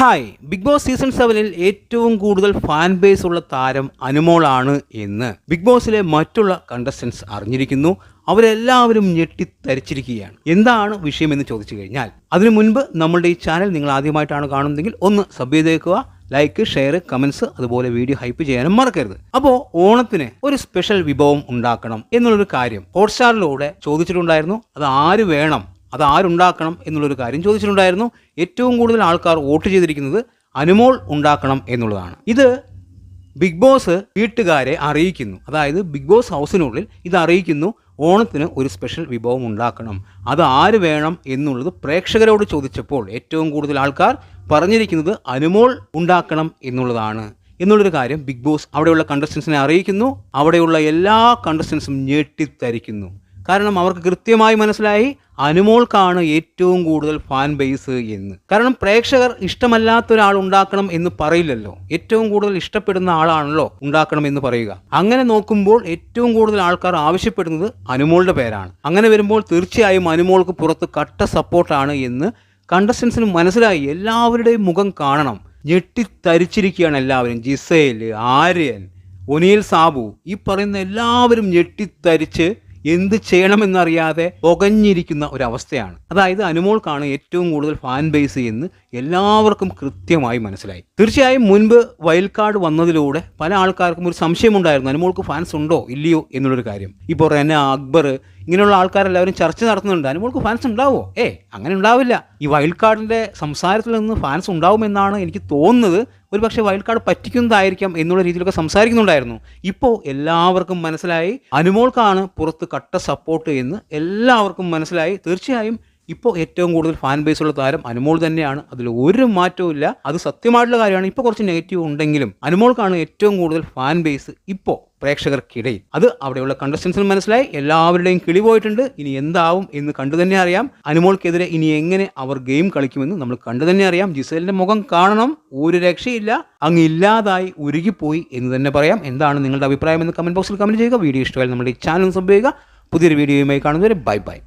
Hi. Big boss season സെവനിൽ ഏറ്റവും കൂടുതൽ ഫാൻ ബേസ് ഉള്ള താരം അനുമോളാണ് എന്ന് ബിഗ് ബോസിലെ മറ്റുള്ള കണ്ടസ്റ്റൻസ് അറിഞ്ഞിരിക്കുന്നു. അവരെല്ലാവരും ഞെട്ടിത്തരിച്ചിരിക്കുകയാണ്. എന്താണ് വിഷയമെന്ന് ചോദിച്ചു കഴിഞ്ഞാൽ അതിനു മുൻപ് നമ്മളുടെ ഈ ചാനൽ നിങ്ങൾ ആദ്യമായിട്ടാണ് കാണുന്നതെങ്കിൽ ഒന്ന് സബ് ചെയ്തേക്കുക ലൈക്ക് ഷെയർ കമൻസ് അതുപോലെ വീഡിയോ ഹൈപ്പ് ചെയ്യാനും മറക്കരുത്. അപ്പോൾ ഓണത്തിന് ഒരു സ്പെഷ്യൽ വിഭവം ഉണ്ടാക്കണം എന്നുള്ളൊരു കാര്യം ഹോട്ട്സ്റ്റാറിലൂടെ ചോദിച്ചിട്ടുണ്ടായിരുന്നു. അത് ആര് വേണം? അത് ആരുണ്ടാക്കണം എന്നുള്ളൊരു കാര്യം ചോദിച്ചിട്ടുണ്ടായിരുന്നു. ഏറ്റവും കൂടുതൽ ആൾക്കാർ വോട്ട് ചെയ്തിരിക്കുന്നത് അനുമോൾ ഉണ്ടാക്കണം എന്നുള്ളതാണ്. ഇത് ബിഗ് ബോസ് വീട്ടുകാരെ അറിയിക്കുന്നു. അതായത് ബിഗ് ബോസ് ഹൗസിനുള്ളിൽ ഇത് അറിയിക്കുന്നു ഓണത്തിന് ഒരു സ്പെഷ്യൽ വിഭവം ഉണ്ടാക്കണം. അത് ആര് വേണം എന്നുള്ളത് പ്രേക്ഷകരോട് ചോദിച്ചപ്പോൾ ഏറ്റവും കൂടുതൽ ആൾക്കാർ പറഞ്ഞിരിക്കുന്നത് അനുമോൾ ഉണ്ടാക്കണം എന്നുള്ളതാണ്. എന്നുള്ളൊരു കാര്യം ബിഗ് ബോസ് അവിടെയുള്ള കണ്ടസ്റ്റൻസിനെ അറിയിക്കുന്നു അവിടെയുള്ള എല്ലാ കണ്ടസ്റ്റൻസും ഞെട്ടിത്തരിക്കുന്നു. കാരണം അവർക്ക് കൃത്യമായി മനസ്സിലായി അനുമോൾക്കാണ് ഏറ്റവും കൂടുതൽ ഫാൻ ബേസ് എന്ന്. കാരണം പ്രേക്ഷകർ ഇഷ്ടമല്ലാത്ത ഒരാൾ ഉണ്ടാക്കണം എന്ന് പറയില്ലല്ലോ. ഏറ്റവും കൂടുതൽ ഇഷ്ടപ്പെടുന്ന ആളാണല്ലോ ഉണ്ടാക്കണം എന്ന് പറയുക. അങ്ങനെ നോക്കുമ്പോൾ ഏറ്റവും കൂടുതൽ ആൾക്കാർ ആവശ്യപ്പെടുന്നത് അനുമോളുടെ പേരാണ്. അങ്ങനെ വരുമ്പോൾ തീർച്ചയായും അനുമോൾക്ക് പുറത്ത് കട്ട സപ്പോർട്ടാണ് എന്ന് കണ്ടസ്റ്റൻസിന് മനസ്സിലായി. എല്ലാവരുടെയും മുഖം കാണണം. ഞെട്ടിത്തരിച്ചിരിക്കുകയാണ് എല്ലാവരും. ജിസേൽ ആര്യൻ ഒനിയൽ സാബു ഈ പറയുന്ന എല്ലാവരും ഞെട്ടിത്തരിച്ച് എന്ത് ചെയ്യണമെന്നറിയാതെ പുകഞ്ഞിരിക്കുന്ന ഒരവസ്ഥയാണ്. അതായത് അനുമോൾക്കാണ് ഏറ്റവും കൂടുതൽ ഫാൻ ബേസ് എന്ന് എല്ലാവർക്കും കൃത്യമായി മനസ്സിലായി. തീർച്ചയായും മുൻപ് വൈൽഡ് കാർഡ് വന്നതിലൂടെ പല ആൾക്കാർക്കും ഒരു സംശയമുണ്ടായിരുന്നു അനുമോൾക്ക് ഫാൻസ് ഉണ്ടോ ഇല്ലയോ എന്നുള്ളൊരു കാര്യം. ഇപ്പോൾ റെന അക്ബർ ഇങ്ങനെയുള്ള ആൾക്കാരെല്ലാവരും ചർച്ച നടത്തുന്നുണ്ട്. അനുമോൾക്ക് ഫാൻസ് ഉണ്ടാവുമോ ഏ അങ്ങനെ ഉണ്ടാവില്ല. ഈ വൈൽഡ് കാർഡിന്റെ സംസാരത്തിൽ നിന്ന് ഫാൻസ് ഉണ്ടാവുമെന്നാണ് എനിക്ക് തോന്നുന്നത്. ഒരു പക്ഷേ വൈൽഡ് കാർഡ് പറ്റിക്കുന്നതായിരിക്കാം എന്നുള്ള രീതിയിലൊക്കെ സംസാരിക്കുന്നുണ്ടായിരുന്നു. ഇപ്പോൾ എല്ലാവർക്കും മനസ്സിലായി. അനുമോൾക്കാണ് പുറത്ത് കട്ട സപ്പോർട്ട് എന്ന് എല്ലാവർക്കും മനസ്സിലായി. തീർച്ചയായും ഇപ്പോൾ ഏറ്റവും കൂടുതൽ ഫാൻ ബേസ് ഉള്ള താരം അനുമോൾ തന്നെയാണ്. അതിൽ ഒരു മാറ്റവും ഇല്ല. അത് സത്യമായിട്ടുള്ള കാര്യമാണ്. ഇപ്പോൾ കുറച്ച് നെഗറ്റീവ് ഉണ്ടെങ്കിലും അനുമോൾക്കാണ് ഏറ്റവും കൂടുതൽ ഫാൻ ബേസ് ഇപ്പോൾ പ്രേക്ഷകർക്കിടയിൽ. അത് അവിടെയുള്ള കണ്ടസ്റ്റൻസിന് മനസ്സിലായി. എല്ലാവരുടെയും കിളി പോയിട്ടുണ്ട്. ഇനി എന്താവും എന്ന് കണ്ടു തന്നെ അറിയാം. അനുമോൾക്കെതിരെ ഇനി എങ്ങനെ അവർ ഗെയിം കളിക്കുമെന്ന് നമ്മൾ കണ്ടു തന്നെ അറിയാം. ജിസേലിന്റെ മുഖം കാണണം. ഒരു രക്ഷയില്ല. അങ്ങ് ഇല്ലാതായി ഉരുകിപ്പോയി എന്ന് തന്നെ പറയാം. എന്താണ് നിങ്ങളുടെ അഭിപ്രായം എന്ന് കമന്റ് ബോക്സിൽ കമന്റ് ചെയ്യുക. വീഡിയോ ഇഷ്ടമായി നമ്മുടെ ഈ ചാനൽ ചെയ്യുക. പുതിയൊരു വീഡിയോയുമായി കാണുന്നവരെ ബൈ ബൈ.